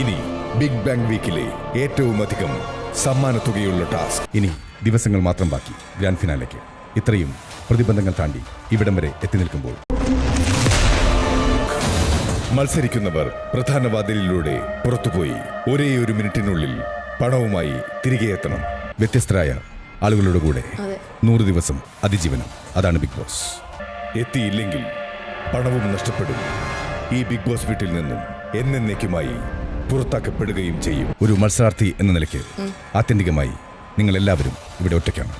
ഇനി big bang വീക്കിലെ ഏറ്റവും അധികം സമ്മാന തുകയുള്ള ടാസ്ക്. ഇനി ദിവസങ്ങൾ മാത്രം ബാക്കി ഗ്രാൻഡ് ഫിനാലേക്ക്. ഇത്രയും പ്രതിബന്ധങ്ങൾ താണ്ടി ഇവിടം വരെ എത്തി നിൽക്കുമ്പോൾ. മത്സരിക്കുന്നവർ പ്രധാന വാതിലിലൂടെ പുറത്തുപോയി ഒരേ ഒരു മിനിറ്റിനുള്ളിൽ പണവുമായി തിരികെ എത്തണം. വ്യത്യസ്തരായ ആളുകളുടെ കൂടെ നൂറ് ദിവസം അതിജീവനം. അതാണ് ബിഗ് ബോസ്. എത്തിയില്ലെങ്കിൽ പണവും നഷ്ടപ്പെടും. ഈ ബിഗ് ബോസ് വീട്ടിൽ നിന്നും എന്നേക്കുമായി പുറത്താക്കപ്പെടുകയും ചെയ്യും. ഒരു മത്സരാർത്ഥി എന്ന നിലയ്ക്ക് ആത്യന്തികമായി നിങ്ങൾ എല്ലാവരും ഇവിടെ ഒറ്റയ്ക്കാണ്.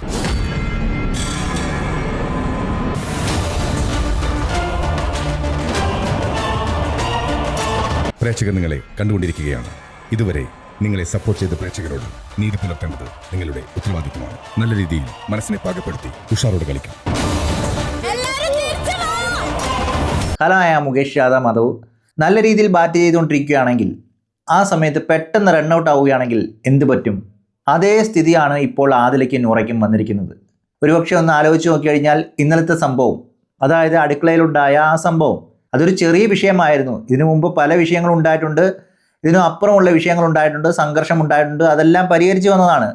പ്രേക്ഷകർ നിങ്ങളെ കണ്ടുകൊണ്ടിരിക്കുകയാണ്. ഇതുവരെ നിങ്ങളെ സപ്പോർട്ട് ചെയ്ത പ്രേക്ഷകരോട് നീതി പുലർത്തേണ്ടത് നിങ്ങളുടെ ഉത്തരവാദിത്തമാണ്. നല്ല രീതിയിൽ മനസ്സിനെ പാകപ്പെടുത്തി ഉഷാറോട് കളിക്കാം. ഹലോ കലായ മുകേഷ് യാദവ് മാധവ് നല്ല രീതിയിൽ ബാറ്റ് ചെയ്തുകൊണ്ടിരിക്കുകയാണെങ്കിൽ ആ സമയത്ത് പെട്ടെന്ന് റണ്ണൗട്ട് ആവുകയാണെങ്കിൽ എന്ത് പറ്റും? അതേ സ്ഥിതിയാണ് ഇപ്പോൾ ആദിലയ്ക്കും നൂറയ്ക്കും വന്നിരിക്കുന്നത്. ഒരുപക്ഷെ ഒന്ന് ആലോചിച്ച് നോക്കിക്കഴിഞ്ഞാൽ ഇന്നലത്തെ സംഭവം അതായത് അടുക്കളയിലുണ്ടായ ആ സംഭവം അതൊരു ചെറിയ വിഷയമായിരുന്നു. ഇതിനു മുമ്പ് പല വിഷയങ്ങളും ഉണ്ടായിട്ടുണ്ട്. ഇതിനു അപ്പുറമുള്ള വിഷയങ്ങൾ ഉണ്ടായിട്ടുണ്ട് സംഘർഷം ഉണ്ടായിട്ടുണ്ട് അതെല്ലാം പരിഹരിച്ചു വന്നതാണ്.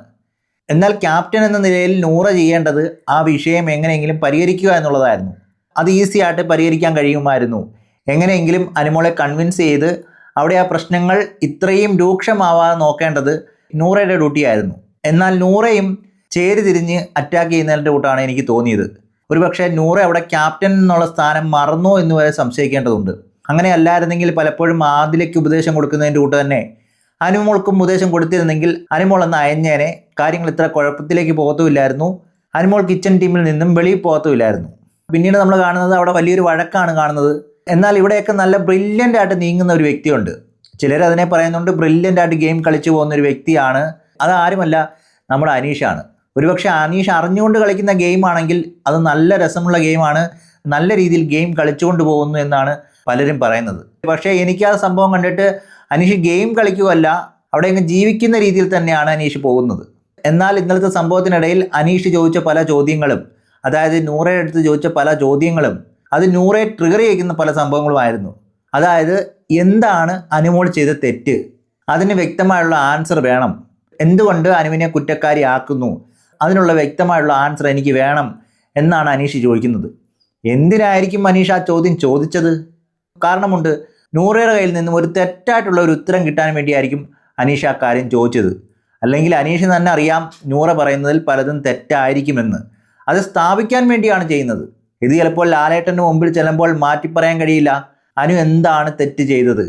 എന്നാൽ ക്യാപ്റ്റൻ എന്ന നിലയിൽ നൂറ ചെയ്യേണ്ടത് ആ വിഷയം എങ്ങനെയെങ്കിലും പരിഹരിക്കുക എന്നുള്ളതായിരുന്നു. അത് ഈസി ആയിട്ട് പരിഹരിക്കാൻ കഴിയുമായിരുന്നു. എങ്ങനെയെങ്കിലും അനുമോളെ കൺവിൻസ് ചെയ്ത് അവിടെ ആ പ്രശ്നങ്ങൾ ഇത്രയും രൂക്ഷമാവാതെ നോക്കേണ്ടത് നൂറയുടെ ഡ്യൂട്ടിയായിരുന്നു. എന്നാൽ നൂറയും ചേരി തിരിഞ്ഞ് അറ്റാക്ക് ചെയ്യുന്നതിന്റെ കൂട്ടാണ് എനിക്ക് തോന്നിയത്. ഒരുപക്ഷെ നൂറ അവിടെ ക്യാപ്റ്റൻ എന്നുള്ള സ്ഥാനം മറന്നോ എന്ന് വരെ സംശയിക്കേണ്ടതുണ്ട്. അങ്ങനെ അല്ലായിരുന്നെങ്കിൽ പലപ്പോഴും ആദിലേക്ക് ഉപദേശം കൊടുക്കുന്നതിന്റെ കൂട്ട് തന്നെ അനുമോൾക്കും ഉപദേശം കൊടുത്തിരുന്നെങ്കിൽ അനുമോൾ എന്ന അയഞ്ഞേനെ കാര്യങ്ങൾ ഇത്ര കുഴപ്പത്തിലേക്ക് പോകത്തുമില്ലായിരുന്നു. അനുമോൾ കിച്ചൺ ടീമിൽ നിന്നും വെളിയിൽ പോകത്തുമില്ലായിരുന്നു. പിന്നീട് നമ്മൾ കാണുന്നത് അവിടെ വലിയൊരു വഴക്കാണ് കാണുന്നത്. എന്നാൽ ഇവിടെയൊക്കെ നല്ല ബ്രില്യന്റ് ആയിട്ട് നീങ്ങുന്ന ഒരു വ്യക്തിയുണ്ട്. ചിലർ അതിനെ പറയുന്നുണ്ട് ബ്രില്യന്റ് ആയിട്ട് ഗെയിം കളിച്ചു പോകുന്ന ഒരു വ്യക്തിയാണ്. അത് ആരുമല്ല നമ്മുടെ അനീഷാണ് ഒരുപക്ഷെ അനീഷ് അറിഞ്ഞുകൊണ്ട് കളിക്കുന്ന ഗെയിം ആണെങ്കിൽ അത് നല്ല രസമുള്ള ഗെയിമാണ് നല്ല രീതിയിൽ ഗെയിം കളിച്ചുകൊണ്ട് പോകുന്നു എന്നാണ് പലരും പറയുന്നത്. പക്ഷേ എനിക്ക് ആ സംഭവം കണ്ടിട്ട് അനീഷ് ഗെയിം കളിക്കുകയല്ല അവിടെ അങ്ങ് ജീവിക്കുന്ന രീതിയിൽ തന്നെയാണ് അനീഷ് പോകുന്നത്. എന്നാൽ ഇന്നലത്തെ സംഭവത്തിനിടയിൽ അനീഷ് ചോദിച്ച പല ചോദ്യങ്ങളും അതായത് നൂറയുടെ അടുത്ത് ചോദിച്ച പല ചോദ്യങ്ങളും അത് നൂറെ ട്രിഗർ ചെയ്യുന്ന പല സംഭവങ്ങളുമായിരുന്നു. അതായത് എന്താണ് അനുമോൾ ചെയ്ത തെറ്റ്? അതിന് വ്യക്തമായുള്ള ആൻസർ വേണം. എന്തുകൊണ്ട് അനുവിനെ കുറ്റക്കാരിയാക്കുന്നു? അതിനുള്ള വ്യക്തമായുള്ള ആൻസർ എനിക്ക് വേണം എന്നാണ് അനീഷ് ചോദിക്കുന്നത്. എന്തിനായിരിക്കും അനീഷ് ആ ചോദ്യം ചോദിച്ചത്? കാരണമുണ്ട് നൂറയുടെ കയ്യിൽ നിന്നും ഒരു തെറ്റായിട്ടുള്ള ഒരു ഉത്തരം കിട്ടാൻ വേണ്ടിയായിരിക്കും അനീഷ് ആ കാര്യം ചോദിച്ചത്. അല്ലെങ്കിൽ അനീഷ് തന്നെ അറിയാം നൂറ പറയുന്നതിൽ പലതും തെറ്റായിരിക്കുമെന്ന്. അത് സ്ഥാപിക്കാൻ വേണ്ടിയാണ് ചെയ്യുന്നത്. ഇത് ചിലപ്പോൾ ലാലേട്ടന്റെ മുമ്പിൽ ചെല്ലുമ്പോൾ മാറ്റി പറയാൻ കഴിയില്ല. അനു എന്താണ് തെറ്റ് ചെയ്തത്?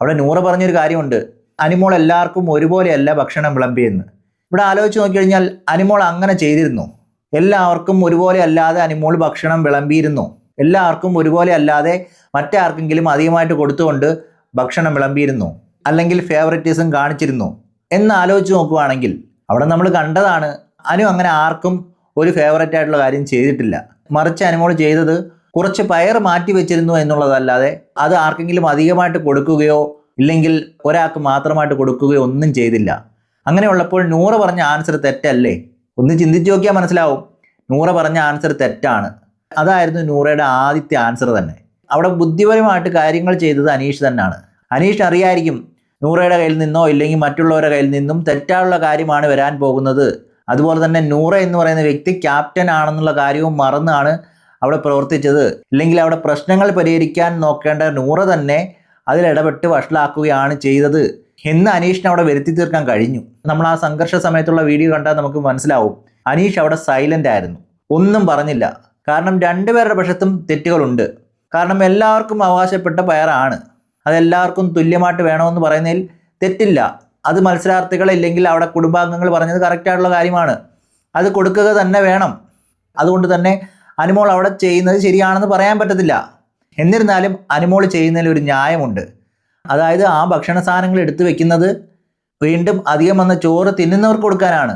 അവിടെ നൂറ് പറഞ്ഞൊരു കാര്യമുണ്ട്. അനുമോൾ എല്ലാവർക്കും ഒരുപോലെയല്ല ഭക്ഷണം വിളമ്പിയെന്ന്. ഇവിടെ ആലോചിച്ച് നോക്കിക്കഴിഞ്ഞാൽ അനുമോൾ അങ്ങനെ ചെയ്തിരുന്നു. എല്ലാവർക്കും ഒരുപോലെ അല്ലാതെ അനുമോൾ ഭക്ഷണം വിളമ്പിയിരുന്നു. എല്ലാവർക്കും ഒരുപോലെ അല്ലാതെ മറ്റാർക്കെങ്കിലും അധികമായിട്ട് കൊടുത്തുകൊണ്ട് ഭക്ഷണം വിളമ്പിയിരുന്നു. അല്ലെങ്കിൽ ഫേവററ്റിസം കാണിച്ചിരുന്നു. എന്ന് ആലോചിച്ച് നോക്കുവാണെങ്കിൽ അവിടെ നമ്മൾ കണ്ടതാണ് അനു അങ്ങനെ ആർക്കും ഒരു ഫേവററ്റ് ആയിട്ടുള്ള കാര്യം ചെയ്തിട്ടില്ല. മറിച്ച് അനുമോൾ ചെയ്തത് കുറച്ച് പയർ മാറ്റി വെച്ചിരുന്നു എന്നുള്ളതല്ലാതെ അത് ആർക്കെങ്കിലും അധികമായിട്ട് കൊടുക്കുകയോ ഇല്ലെങ്കിൽ ഒരാൾക്ക് മാത്രമായിട്ട് കൊടുക്കുകയോ ഒന്നും ചെയ്തില്ല. അങ്ങനെയുള്ളപ്പോൾ നൂറ് പറഞ്ഞ ആൻസർ തെറ്റല്ലേ? ഒന്ന് ചിന്തിച്ചു നോക്കിയാൽ മനസ്സിലാവും. നൂറ പറഞ്ഞ ആൻസർ തെറ്റാണ്. അതായിരുന്നു നൂറയുടെ ആദ്യത്തെ ആൻസർ തന്നെ. അവിടെ ബുദ്ധിപരമായിട്ട് കാര്യങ്ങൾ ചെയ്തത് അനീഷ് തന്നെയാണ്. അനീഷ് അറിയായിരിക്കും നൂറയുടെ കയ്യിൽ നിന്നോ ഇല്ലെങ്കിൽ മറ്റുള്ളവരുടെ കയ്യിൽ നിന്നും തെറ്റാനുള്ള കാര്യമാണ് വരാൻ പോകുന്നത്. അതുപോലെ തന്നെ നൂറ എന്ന് പറയുന്ന വ്യക്തി ക്യാപ്റ്റൻ ആണെന്നുള്ള കാര്യവും മറന്നാണ് അവിടെ പ്രവർത്തിച്ചത്. ഇല്ലെങ്കിൽ അവിടെ പ്രശ്നങ്ങൾ പരിഹരിക്കാൻ നോക്കേണ്ട നൂറ തന്നെ അതിലിടപെട്ട് വഷളാക്കുകയാണ് ചെയ്തത്. എന്ന് അനീഷിനെ അവിടെ വരുത്തി തീർക്കാൻ കഴിഞ്ഞു. നമ്മൾ ആ സംഘർഷ സമയത്തുള്ള വീഡിയോ കണ്ടാൽ നമുക്ക് മനസ്സിലാവും. അനീഷ് അവിടെ സൈലന്റ് ആയിരുന്നു. ഒന്നും പറഞ്ഞില്ല. കാരണം രണ്ടുപേരുടെ പക്ഷത്തും തെറ്റുകളുണ്ട്. കാരണം എല്ലാവർക്കും അവകാശപ്പെട്ട പയറാണ് അതെല്ലാവർക്കും തുല്യമായിട്ട് വേണമെന്ന് പറയുന്നതിൽ തെറ്റില്ല. അത് മത്സരാർത്ഥികളില്ലെങ്കിൽ അവിടെ കുടുംബാംഗങ്ങൾ പറഞ്ഞത് കറക്റ്റായിട്ടുള്ള കാര്യമാണ്. അത് കൊടുക്കുക തന്നെ വേണം. അതുകൊണ്ട് തന്നെ അനുമോൾ അവിടെ ചെയ്യുന്നത് ശരിയാണെന്ന് പറയാൻ പറ്റത്തില്ല. എന്നിരുന്നാലും അനുമോൾ ചെയ്യുന്നതിൽ ഒരു ന്യായമുണ്ട്. അതായത് ആ ഭക്ഷണ സാധനങ്ങൾ എടുത്തു വെക്കുന്നത് വീണ്ടും അധികം വന്ന ചോറ് തിന്നുന്നവർക്ക് കൊടുക്കാനാണ്.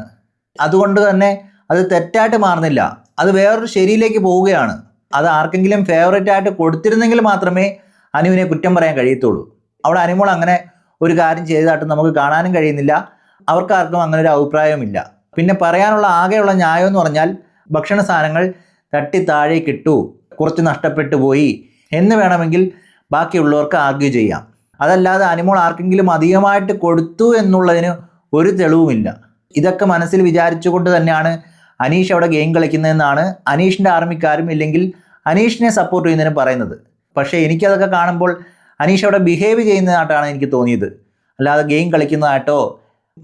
അതുകൊണ്ട് തന്നെ അത് തെറ്റായിട്ട് മാറുന്നില്ല. അത് വേറൊരു ശരിയിലേക്ക് പോവുകയാണ്. അത് ആർക്കെങ്കിലും ഫേവറേറ്റ് ആയിട്ട് കൊടുത്തിരുന്നെങ്കിൽ മാത്രമേ അനുവിനെ കുറ്റം പറയാൻ കഴിയത്തുള്ളൂ. അവിടെ അനുമോൾ അങ്ങനെ ഒരു കാര്യം ചെയ്തതായിട്ട് നമുക്ക് കാണാനും കഴിയുന്നില്ല. അവർക്കാർക്കും അങ്ങനെ ഒരു അഭിപ്രായവുമില്ല. പിന്നെ പറയാനുള്ള ആകെയുള്ള ന്യായം എന്ന് പറഞ്ഞാൽ ഭക്ഷണ സാധനങ്ങൾ തട്ടി താഴെ കിട്ടു കുറച്ച് നഷ്ടപ്പെട്ടു പോയി എന്ന് വേണമെങ്കിൽ ബാക്കിയുള്ളവർക്ക് ആർഗ്യൂ ചെയ്യാം. അതല്ലാതെ അനിമോൾ ആർക്കെങ്കിലും അധികമായിട്ട് കൊടുത്തു എന്നുള്ളതിന് ഒരു തെളിവുമില്ല. ഇതൊക്കെ മനസ്സിൽ വിചാരിച്ചുകൊണ്ട് തന്നെയാണ് അനീഷ് അവിടെ ഗെയിം കളിക്കുന്നതെന്നാണ് അനീഷിന്റെ ആർമിക്കാരും ഇല്ലെങ്കിൽ അനീഷിനെ സപ്പോർട്ട് ചെയ്യുന്നതിന് പറയുന്നത്. പക്ഷേ എനിക്കതൊക്കെ കാണുമ്പോൾ അനീഷ് അവിടെ ബിഹേവ് ചെയ്യുന്നതായിട്ടാണ് എനിക്ക് തോന്നിയത്. അല്ലാതെ ഗെയിം കളിക്കുന്നതായിട്ടോ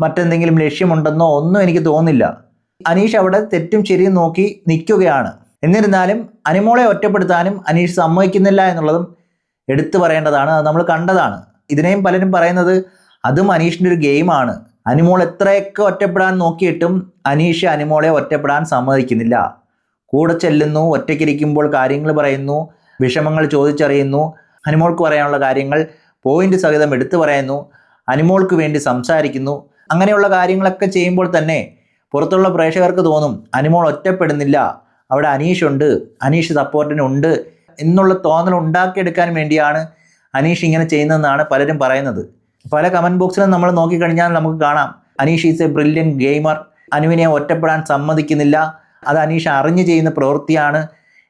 മറ്റെന്തെങ്കിലും ലക്ഷ്യമുണ്ടെന്നോ ഒന്നും എനിക്ക് തോന്നില്ല അനീഷ് അവിടെ തെറ്റും ശരിയും നോക്കി നിൽക്കുകയാണ്. എന്നിരുന്നാലും അനിമോളെ ഒറ്റപ്പെടുത്താനും അനീഷ് സമ്മതിക്കുന്നില്ല എന്നുള്ളതും എടുത്തു പറയേണ്ടതാണ്. അത് നമ്മൾ കണ്ടതാണ്. ഇതിനെയും പലരും പറയുന്നത് അതും അനീഷിന്റെ ഒരു ഗെയിമാണ് അനിമോൾ എത്രയൊക്കെ ഒറ്റപ്പെടാൻ നോക്കിയിട്ടും അനീഷ് അനിമോളെ ഒറ്റപ്പെടാൻ സമ്മതിക്കുന്നില്ല. കൂടെ ചെല്ലുന്നു ഒറ്റയ്ക്കിരിക്കുമ്പോൾ കാര്യങ്ങൾ പറയുന്നു വിഷമങ്ങൾ ചോദിച്ചറിയുന്നു അനിമോൾക്ക് പറയാനുള്ള കാര്യങ്ങൾ പോയിന്റ് സഹിതം എടുത്തു പറയുന്നു. അനിമോൾക്ക് വേണ്ടി സംസാരിക്കുന്നു. അങ്ങനെയുള്ള കാര്യങ്ങളൊക്കെ ചെയ്യുമ്പോൾ തന്നെ പുറത്തുള്ള പ്രേക്ഷകർക്ക് തോന്നും അനിമോൾ ഒറ്റപ്പെടുന്നില്ല. അവിടെ അനീഷ് ഉണ്ട്. അനീഷ് സപ്പോർട്ടിനുണ്ട് എന്നുള്ള തോന്നൽ ഉണ്ടാക്കിയെടുക്കാൻ വേണ്ടിയാണ് അനീഷ് ഇങ്ങനെ ചെയ്യുന്നതെന്നാണ് പലരും പറയുന്നത്. പല കമന്റ് ബോക്സിലും നമ്മൾ നോക്കിക്കഴിഞ്ഞാൽ നമുക്ക് കാണാം. Aneesh is a brilliant gamer അനുവിനെ ഒറ്റപ്പെടാൻ സമ്മതിക്കുന്നില്ല. അത് അനീഷ് അറിഞ്ഞു ചെയ്യുന്ന പ്രവൃത്തിയാണ്.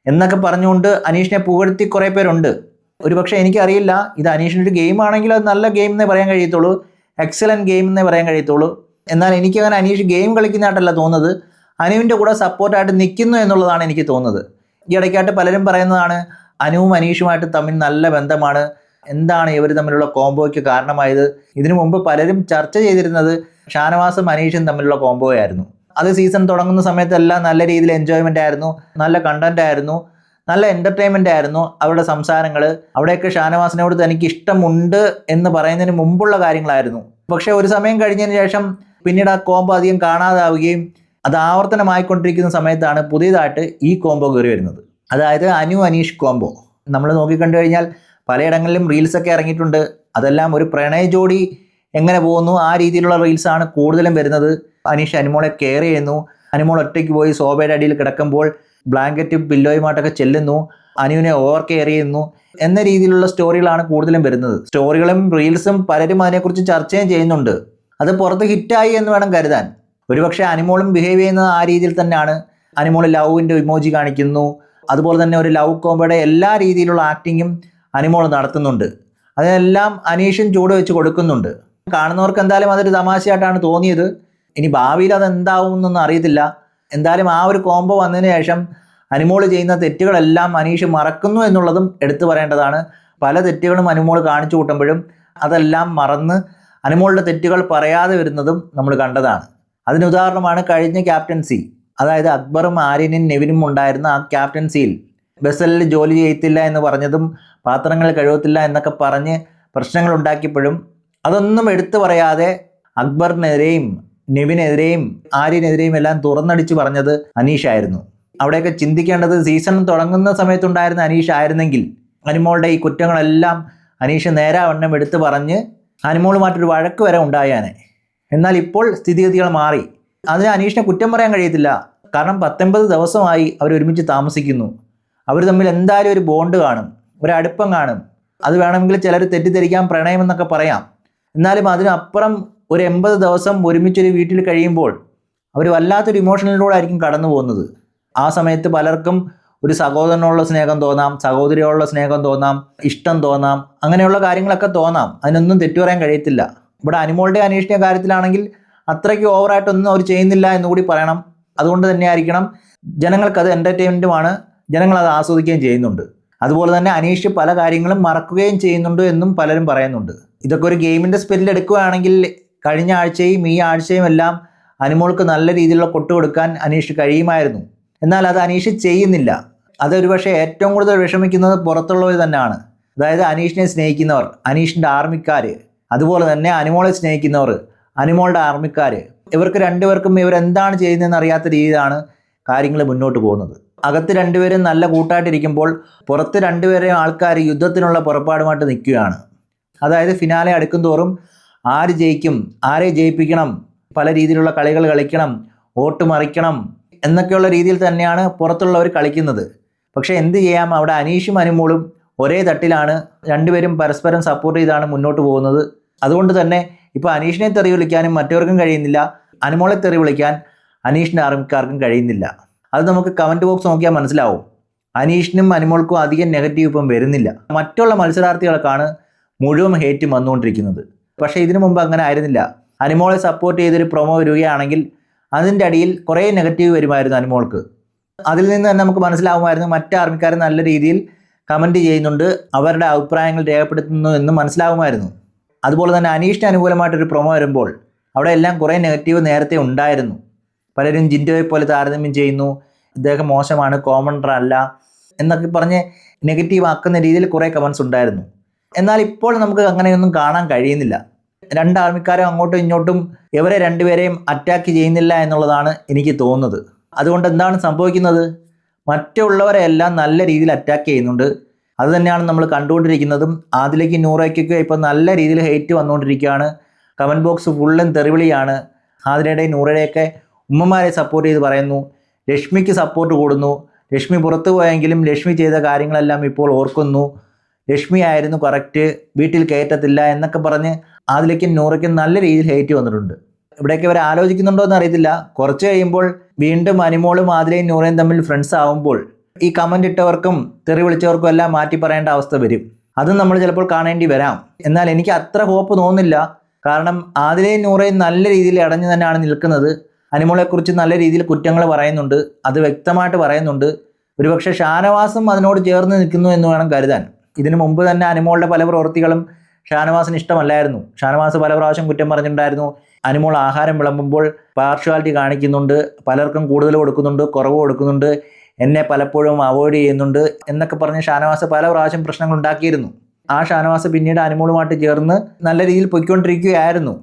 എന്നൊക്കെ പറഞ്ഞുകൊണ്ട് അനീഷിനെ പുകഴ്ത്തി കുറേ പേരുണ്ട്. ഒരുപക്ഷെ എനിക്കറിയില്ല. ഇത് അനീഷിന്റെ ഒരു ഗെയിം ആണെങ്കിൽ അത് നല്ല ഗെയിം എന്നേ പറയാൻ കഴിയത്തുള്ളൂ. എക്സലന്റ് ഗെയിം എന്നേ പറയാൻ കഴിയത്തുള്ളൂ. എന്നാൽ എനിക്കങ്ങനെ അനീഷ് ഗെയിം കളിക്കുന്നതായിട്ടല്ല തോന്നുന്നത്. അനുവിന്റെ കൂടെ സപ്പോർട്ടായിട്ട് നിൽക്കുന്നു എന്നുള്ളതാണ് എനിക്ക് തോന്നുന്നത്. ഈ ഇടയ്ക്കായിട്ട് പലരും പറയുന്നതാണ് അനുവും അനീഷുമായിട്ട് തമ്മിൽ നല്ല ബന്ധമാണ്. എന്താണ് ഇവർ തമ്മിലുള്ള കോംബോയ്ക്ക് കാരണമായത്? ഇതിനു മുമ്പ് പലരും ചർച്ച ചെയ്തിരുന്നത് ഷാനവാസും അനീഷും തമ്മിലുള്ള കോംബോ ആയിരുന്നു അത് സീസൺ തുടങ്ങുന്ന സമയത്തെല്ലാം നല്ല രീതിയിൽ എൻജോയ്മെന്റ് ആയിരുന്നു. നല്ല കണ്ടന്റ് ആയിരുന്നു. നല്ല എന്റർടൈൻമെന്റ് ആയിരുന്നു. അവരുടെ സംസാരങ്ങൾ അവിടെയൊക്കെ ഷാനവാസിനോട് തനിക്ക് ഇഷ്ടമുണ്ട് എന്ന് പറയുന്നതിന് മുമ്പുള്ള കാര്യങ്ങളായിരുന്നു. പക്ഷേ ഒരു സമയം കഴിഞ്ഞതിന് ശേഷം പിന്നീട് ആ കോംബോ അധികം കാണാതാവുകയും അത് ആവർത്തനമായിക്കൊണ്ടിരിക്കുന്ന സമയത്താണ് പുതിയതായിട്ട് ഈ കോംബോ കയറി വരുന്നത്. അതായത് അനു അനീഷ് കോംബോ നമ്മൾ നോക്കിക്കണ്ടു കഴിഞ്ഞാൽ പലയിടങ്ങളിലും റീൽസൊക്കെ ഇറങ്ങിയിട്ടുണ്ട്. അതെല്ലാം ഒരു പ്രണയ ജോഡി എങ്ങനെ പോകുന്നു ആ രീതിയിലുള്ള റീൽസാണ് കൂടുതലും വരുന്നത്. അനീഷ് അനുമോളെ കെയർ ചെയ്യുന്നു. അനുമോൾ ഒറ്റയ്ക്ക് പോയി സോബയുടെ അടിയിൽ കിടക്കുമ്പോൾ ബ്ലാങ്കറ്റും പില്ലോയുമായിട്ടൊക്കെ ചെല്ലുന്നു. അനുവിനെ ഓവർ കെയർ ചെയ്യുന്നു. എന്ന രീതിയിലുള്ള സ്റ്റോറികളാണ് കൂടുതലും വരുന്നത്. സ്റ്റോറികളും റീൽസും പലരും അതിനെക്കുറിച്ച് ചർച്ചയും ചെയ്യുന്നുണ്ട്. അത് പുറത്ത് ഹിറ്റായി എന്ന് വേണം കരുതാൻ. ഒരുപക്ഷെ അനിമോളും ബിഹേവ് ചെയ്യുന്നത് ആ രീതിയിൽ തന്നെയാണ്. അനിമോൾ ലവിന്റെ ഇമോജി കാണിക്കുന്നു. അതുപോലെ തന്നെ ഒരു ലവ് കോമ്പയുടെ എല്ലാ രീതിയിലുള്ള ആക്ടിങ്ങും അനിമോൾ നടത്തുന്നുണ്ട്. അതിനെല്ലാം അനീഷും ചൂട് വെച്ച് കൊടുക്കുന്നുണ്ട്. കാണുന്നവർക്ക് എന്തായാലും അതൊരു തമാശയായിട്ടാണ് തോന്നിയത്. ഇനി ഭാവിയിൽ അത് എന്താവും എന്നൊന്നും അറിയത്തില്ല. എന്തായാലും ആ ഒരു കോംബോ വന്നതിന് ശേഷം അനുമോൾ ചെയ്യുന്ന തെറ്റുകളെല്ലാം അനീഷ് മറക്കുന്നു എന്നുള്ളതും എടുത്തു പറയേണ്ടതാണ്. പല തെറ്റുകളും അനുമോൾ കാണിച്ചു കൂട്ടുമ്പോഴും അതെല്ലാം മറന്ന് അനുമോളുടെ തെറ്റുകൾ പറയാതെ വരുന്നതും നമ്മൾ കണ്ടതാണ്. അതിന് ഉദാഹരണമാണ് കഴിഞ്ഞ ക്യാപ്റ്റൻസി അതായത് അക്ബറും ആര്യനും നെവിനും ഉണ്ടായിരുന്ന ആ ക്യാപ്റ്റൻസിയിൽ ബസലിൽ ജോലി ചെയ്യത്തില്ല എന്ന് പറഞ്ഞതും പാത്രങ്ങൾ കഴുകത്തില്ല എന്നൊക്കെ പറഞ്ഞ് പ്രശ്നങ്ങൾ ഉണ്ടാക്കിയപ്പോഴും അതൊന്നും എടുത്തു പറയാതെ അക്ബറിനെതിരെയും നെവിനെതിരെയും ആര്യനെതിരെയും എല്ലാം തുറന്നടിച്ചു പറഞ്ഞത് അനീഷായിരുന്നു അവിടെയൊക്കെ ചിന്തിക്കേണ്ടത് സീസൺ തുടങ്ങുന്ന സമയത്തുണ്ടായിരുന്ന അനീഷ് ആയിരുന്നെങ്കിൽ അനിമോളുടെ ഈ കുറ്റങ്ങളെല്ലാം അനീഷ് നേരാവണ്ണം എടുത്തു പറഞ്ഞ് അനിമോളുമായിട്ടൊരു വഴക്ക് വരെ ഉണ്ടായാനെ. എന്നാൽ ഇപ്പോൾ സ്ഥിതിഗതികൾ മാറി. അതിന് അനീഷിനെ കുറ്റം പറയാൻ കഴിയത്തില്ല. കാരണം പത്തൊമ്പത് ദിവസമായി അവർ ഒരുമിച്ച് താമസിക്കുന്നു. അവർ തമ്മിൽ എന്തായാലും ഒരു ബോണ്ട് കാണും. ഒരു അടുപ്പം കാണും. അത് വേണമെങ്കിൽ ചിലർ തെറ്റിദ്ധരിക്കാൻ പ്രണയമെന്നൊക്കെ പറയാം. എന്നാലും അതിനപ്പുറം ഒരു എൺപത് ദിവസം ഒരുമിച്ചൊരു വീട്ടിൽ കഴിയുമ്പോൾ അവർ വല്ലാത്തൊരു ഇമോഷണലിലൂടെ ആയിരിക്കും കടന്നു പോകുന്നത്. ആ സമയത്ത് പലർക്കും ഒരു സഹോദരനോടുള്ള സ്നേഹം തോന്നാം സഹോദരിയോടുള്ള സ്നേഹം തോന്നാം ഇഷ്ടം തോന്നാം അങ്ങനെയുള്ള കാര്യങ്ങളൊക്കെ തോന്നാം. അതിനൊന്നും തെറ്റു പറയാൻ കഴിയത്തില്ല. ഇവിടെ അനുമോളുടെ അന്വേഷിക്കുന്ന കാര്യത്തിലാണെങ്കിൽ അത്രയ്ക്ക് ഓവറായിട്ടൊന്നും അവർ ചെയ്യുന്നില്ല എന്നുകൂടി പറയണം. അതുകൊണ്ട് തന്നെ ആയിരിക്കണം ജനങ്ങൾക്കത് എന്റർടൈൻമെന്റുമാണ് ജനങ്ങൾ അത് ആസ്വദിക്കുകയും ചെയ്യുന്നുണ്ട്. അതുപോലെ തന്നെ അനീഷ് പല കാര്യങ്ങളും മറക്കുകയും ചെയ്യുന്നുണ്ട് എന്നും പലരും പറയുന്നുണ്ട്. ഇതൊക്കെ ഒരു ഗെയിമിന്റെ സ്പെല്ലിൽ എടുക്കുകയാണെങ്കിൽ കഴിഞ്ഞ ആഴ്ചയും ഈ ആഴ്ചയും എല്ലാം അനുമോൾക്ക് നല്ല രീതിയിലുള്ള കൊട്ട് കൊടുക്കാൻ അനീഷ് കഴിയുമായിരുന്നു. എന്നാൽ അത് അനീഷ് ചെയ്യുന്നില്ല. അതൊരു പക്ഷേ ഏറ്റവും കൂടുതൽ വിഷമിക്കുന്നത് പുറത്തുള്ളവർ തന്നെയാണ്. അതായത് അനീഷിനെ സ്നേഹിക്കുന്നവർ അനീഷിന്റെ ആർമിക്കാർ അതുപോലെ തന്നെ അനുമോളെ സ്നേഹിക്കുന്നവർ അനുമോളുടെ ആർമിക്കാർ ഇവർക്ക് രണ്ടുപേർക്കും ഇവരെന്താണ് ചെയ്യുന്നതെന്ന് അറിയാത്ത രീതിയിലാണ് കാര്യങ്ങൾ മുന്നോട്ട് പോകുന്നത്. അകത്ത് രണ്ടുപേരും നല്ല കൂട്ടായിട്ടിരിക്കുമ്പോൾ പുറത്ത് രണ്ടുപേരെയും ആൾക്കാർ യുദ്ധത്തിനുള്ള പുറപ്പാടുമായിട്ട് നിൽക്കുകയാണ്. അതായത് ഫിനാലെ അടുക്കും തോറും ആര് ജയിക്കും? ആരെ ജയിപ്പിക്കണം? പല രീതിയിലുള്ള കളികൾ കളിക്കണം. വോട്ട് മറിക്കണം എന്നൊക്കെയുള്ള രീതിയിൽ തന്നെയാണ് പുറത്തുള്ളവർ കളിക്കുന്നത്. പക്ഷേ എന്ത് ചെയ്യാം? അവിടെ അനീഷും അനുമോളും ഒരേ തട്ടിലാണ് രണ്ടുപേരും പരസ്പരം സപ്പോർട്ട് ചെയ്താണ് മുന്നോട്ട് പോകുന്നത്. അതുകൊണ്ട് തന്നെ ഇപ്പോൾ അനീഷിനെ തെറി വിളിക്കാനും മറ്റവർക്കും കഴിയുന്നില്ല. അനുമോളെ തെറി വിളിക്കാൻ അനീഷിന്റെ ആർമിക്കാർക്കും കഴിയുന്നില്ല. അത് നമുക്ക് കമന്റ് ബോക്സ് നോക്കിയാൽ മനസ്സിലാവും. അനീഷിനും അനുമോൾക്കും അധികം നെഗറ്റീവ് ഇപ്പം വരുന്നില്ല. മറ്റുള്ള മത്സരാർത്ഥികൾക്കാണ് മുഴുവൻ ഹേറ്റും വന്നുകൊണ്ടിരിക്കുന്നത്. പക്ഷേ ഇതിനു മുമ്പ് അങ്ങനെ ആയിരുന്നില്ല. അനിമോളെ സപ്പോർട്ട് ചെയ്തൊരു പ്രൊമോ വരികയാണെങ്കിൽ അതിന്റെ അടിയിൽ കുറേ നെഗറ്റീവ് വരുമായിരുന്നു അനിമോൾക്ക്. അതിൽ നിന്ന് തന്നെ നമുക്ക് മനസ്സിലാവുമായിരുന്നു മറ്റ് ആർമിക്കാർ നല്ല രീതിയിൽ കമന്റ് ചെയ്യുന്നുണ്ട് അവരുടെ അഭിപ്രായങ്ങൾ രേഖപ്പെടുത്തുന്നു എന്ന് മനസ്സിലാവുമായിരുന്നു. അതുപോലെ തന്നെ അനീഷിന് അനുകൂലമായിട്ടൊരു പ്രൊമോ വരുമ്പോൾ അവിടെ എല്ലാം കുറേ നെഗറ്റീവ് നേരത്തെ ഉണ്ടായിരുന്നു. പലരും ജിൻഡോയെ പോലെ താരതമ്യം ചെയ്യുന്നു ഇദ്ദേഹം മോശമാണ് കോമണർ അല്ല എന്നൊക്കെ പറഞ്ഞ് നെഗറ്റീവ് ആക്കുന്ന രീതിയിൽ കുറേ കമൻസ് ഉണ്ടായിരുന്നു. എന്നാൽ ഇപ്പോൾ നമുക്ക് അങ്ങനെയൊന്നും കാണാൻ കഴിയുന്നില്ല. രണ്ട് ആർമിക്കാരും അങ്ങോട്ടും ഇങ്ങോട്ടും ഇവരെ രണ്ടുപേരെയും അറ്റാക്ക് ചെയ്യുന്നില്ല എന്നുള്ളതാണ് എനിക്ക് തോന്നുന്നത്. അതുകൊണ്ട് എന്താണ് സംഭവിക്കുന്നത്? മറ്റുള്ളവരെ എല്ലാം നല്ല രീതിയിൽ അറ്റാക്ക് ചെയ്യുന്നുണ്ട്. അത് തന്നെയാണ് നമ്മൾ കണ്ടുകൊണ്ടിരിക്കുന്നതും. ആദിലേക്ക് നൂറയ്ക്കൊക്കെ ഇപ്പോൾ നല്ല രീതിയിൽ ഹെയ്റ്റ് വന്നുകൊണ്ടിരിക്കുകയാണ്. കമന്റ് ബോക്സ് ഫുള്ളും തെറിവിളിയാണ്. ആതിരയുടെയും നൂറയുടെയൊക്കെ ഉമ്മമാരെ സപ്പോർട്ട് ചെയ്ത് പറയുന്നു. ലക്ഷ്മിക്ക് സപ്പോർട്ട് കൂടുന്നു. ലക്ഷ്മി പുറത്തു പോയെങ്കിലും ലക്ഷ്മി ചെയ്ത കാര്യങ്ങളെല്ലാം ഇപ്പോൾ ഓർക്കുന്നു. ലക്ഷ്മി ആയിരുന്നു കറക്റ്റ് വീട്ടിൽ കയറ്റത്തില്ല എന്നൊക്കെ പറഞ്ഞ് ആദിലേക്കും നൂറയ്ക്കും നല്ല രീതിയിൽ ഹേറ്റ് വന്നിട്ടുണ്ട്. ഇവിടെയൊക്കെ ഇവർ ആലോചിക്കുന്നുണ്ടോ എന്ന് അറിയത്തില്ല. കുറച്ച് കഴിയുമ്പോൾ വീണ്ടും അനിമോളും ആദിലയും നൂറയും തമ്മിൽ ഫ്രണ്ട്സ് ആവുമ്പോൾ ഈ കമന്റ് ഇട്ടവർക്കും തെറി വിളിച്ചവർക്കും എല്ലാം മാറ്റി പറയേണ്ട അവസ്ഥ വരും. അതും നമ്മൾ ചിലപ്പോൾ കാണേണ്ടി വരാം. എന്നാൽ എനിക്ക് അത്ര ഹോപ്പ് തോന്നുന്നില്ല. കാരണം ആദിലയും നൂറയും നല്ല രീതിയിൽ അടഞ്ഞു തന്നെയാണ് നിൽക്കുന്നത്. അനിമോളെക്കുറിച്ച് നല്ല രീതിയിൽ കുറ്റങ്ങൾ പറയുന്നുണ്ട്. അത് വ്യക്തമായിട്ട് പറയുന്നുണ്ട്. ഒരുപക്ഷെ ഷാനവാസും അതിനോട് ചേർന്ന് നിൽക്കുന്നു എന്ന് വേണം കരുതാൻ. ഇതിനു മുമ്പ് തന്നെ അനിമോളുടെ പല പ്രവൃത്തികളും ഷാനവാസിന് ഇഷ്ടമല്ലായിരുന്നു. ഷാനവാസ് പല പ്രാവശ്യം കുറ്റം പറഞ്ഞിട്ടുണ്ടായിരുന്നു. അനിമോൾ ആഹാരം വിളമ്പുമ്പോൾ പാർഷ്വാലിറ്റി കാണിക്കുന്നുണ്ട്. പലർക്കും കൂടുതൽ കൊടുക്കുന്നുണ്ട് കുറവ് കൊടുക്കുന്നുണ്ട്. എന്നെ പലപ്പോഴും അവോയ്ഡ് ചെയ്യുന്നുണ്ട് എന്നൊക്കെ പറഞ്ഞ് ഷാനവാസ് പല പ്രാവശ്യം പ്രശ്നങ്ങൾ ഉണ്ടാക്കിയിരുന്നു. ആ ഷാനവാസ് പിന്നീട് അനിമോളുമായിട്ട് ചേർന്ന് നല്ല രീതിയിൽ പൊയ്ക്കൊണ്ടിരിക്കുകയായിരുന്നു.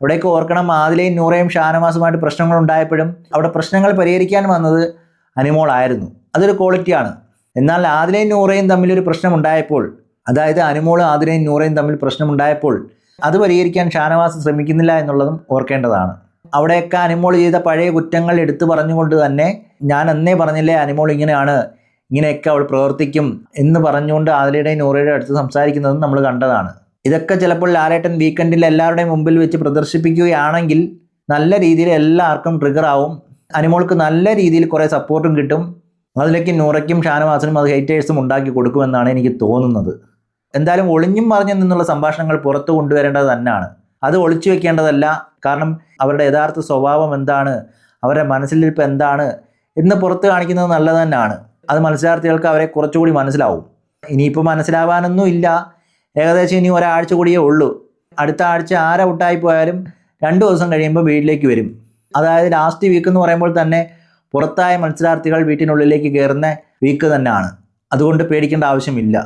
അവിടേക്ക് ഓർക്കണം ആദിലയും നൂറയും ഷാനവാസുമായിട്ട് പ്രശ്നങ്ങൾ ഉണ്ടായപ്പോഴും അവിടെ പ്രശ്നങ്ങൾ പരിഹരിക്കാൻ വന്നത് അനിമോളായിരുന്നു അതൊരു ക്വാളിറ്റിയാണ് എന്നാൽ ആദിലയും നൂറയും തമ്മിലൊരു പ്രശ്നം ഉണ്ടായപ്പോൾ അതായത് അനുമോളും ആതിരയും നൂറയും തമ്മിൽ പ്രശ്നമുണ്ടായപ്പോൾ അത് പരിഹരിക്കാൻ ഷാനവാസ് ശ്രമിക്കുന്നില്ല എന്നുള്ളതും ഓർക്കേണ്ടതാണ്. അവിടെയൊക്കെ അനുമോൾ ചെയ്ത പഴയ കുറ്റങ്ങൾ എടുത്തു പറഞ്ഞുകൊണ്ട് തന്നെ ഞാൻ അന്നേ പറഞ്ഞില്ലേ അനുമോൾ ഇങ്ങനെയാണ് ഇങ്ങനെയൊക്കെ അവൾ പ്രവർത്തിക്കും എന്ന് പറഞ്ഞുകൊണ്ട് ആതിരയുടെയും നൂറയുടെ അടുത്ത് സംസാരിക്കുന്നതും നമ്മൾ കണ്ടതാണ്. ഇതൊക്കെ ചിലപ്പോൾ ലാലേട്ടൻ വീക്കെൻഡിൽ എല്ലാവരുടെയും മുമ്പിൽ വെച്ച് പ്രദർശിപ്പിക്കുകയാണെങ്കിൽ നല്ല രീതിയിൽ എല്ലാവർക്കും ട്രിഗർ ആവും. അനിമോൾക്ക് നല്ല രീതിയിൽ കുറേ സപ്പോർട്ടും കിട്ടും. അതിലേക്ക് നൂറയ്ക്കും ഷാനവാസിനും അത് ഹേറ്റേഴ്സും ഉണ്ടാക്കി കൊടുക്കുമെന്നാണ് എനിക്ക് തോന്നുന്നത്. എന്തായാലും ഒളിഞ്ഞും മറിഞ്ഞും നിന്നുള്ള സംഭാഷണങ്ങൾ പുറത്തു കൊണ്ടുവരേണ്ടത് തന്നെയാണ് അത് ഒളിച്ചു വെക്കേണ്ടതല്ല. കാരണം അവരുടെ യഥാർത്ഥ സ്വഭാവം എന്താണ്? അവരുടെ മനസ്സിലിരിപ്പ് എന്താണ്? എന്ന് പുറത്ത് കാണിക്കുന്നത് നല്ലത് തന്നെയാണ് അത് മത്സരാർത്ഥികൾക്ക് അവരെ കുറച്ചുകൂടി മനസ്സിലാവും. ഇനിയിപ്പോൾ മനസ്സിലാവാനൊന്നും ഇല്ല. ഏകദേശം ഇനി ഒരാഴ്ച കൂടിയേ ഉള്ളൂ. അടുത്ത ആഴ്ച ആരെ ഔട്ടായി പോയാലും രണ്ട് ദിവസം കഴിയുമ്പോൾ വീട്ടിലേക്ക് വരും. അതായത് ലാസ്റ്റ് വീക്ക് എന്ന് പറയുമ്പോൾ തന്നെ പുറത്തായ മത്സരാർത്ഥികൾ വീട്ടിനുള്ളിലേക്ക് കയറുന്ന വീക്ക് തന്നെയാണ് അതുകൊണ്ട് പേടിക്കേണ്ട ആവശ്യമില്ല.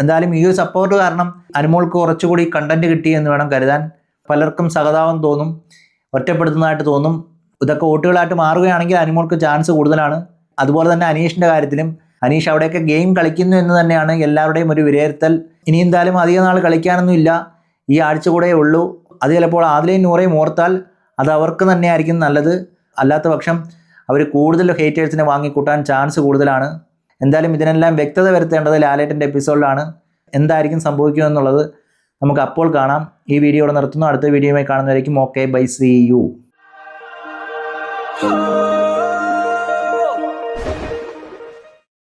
എന്തായാലും ഈ ഒരു സപ്പോർട്ട് കാരണം അനുമോൾക്ക് കുറച്ചുകൂടി കണ്ടന്റ് കിട്ടി എന്ന് വേണം കരുതാൻ. പലർക്കും സഹതാപം തോന്നും ഒറ്റപ്പെടുത്തുന്നതായിട്ട് തോന്നും. ഇതൊക്കെ വോട്ടുകളായിട്ട് മാറുകയാണെങ്കിൽ അനുമോൾക്ക് ചാൻസ് കൂടുതലാണ്. അതുപോലെ തന്നെ അനീഷിന്റെ കാര്യത്തിലും അനീഷ് അവിടെയൊക്കെ ഗെയിം കളിക്കുന്നു എന്ന് തന്നെയാണ് എല്ലാവരുടെയും ഒരു വിലയിരുത്തൽ. ഇനി എന്തായാലും അധിക നാൾ കളിക്കാനൊന്നും ഇല്ല. ഈ ആഴ്ച കൂടെ ഉള്ളൂ. അത് ചിലപ്പോൾ ആദിലയും നൂറേയും ഓർത്താൽ അത് അവർക്ക് തന്നെയായിരിക്കും നല്ലത്. അല്ലാത്ത പക്ഷം അവർ കൂടുതൽ ഹേറ്റേഴ്സിനെ വാങ്ങിക്കൂട്ടാൻ ചാൻസ് കൂടുതലാണ്. എന്തായാലും ഇതിനെല്ലാം വ്യക്തത വരുത്തേണ്ടത് ലാലേട്ടന്റെ എപ്പിസോഡിലാണ്. എന്തായിരിക്കും സംഭവിക്കുക എന്നുള്ളത് നമുക്ക് അപ്പോൾ കാണാം. ഈ വീഡിയോ ഇവിടെ നിർത്തുന്നു. അടുത്ത വീഡിയോയുമായി കാണുന്നതായിരിക്കും ഓക്കെ. Bye see you.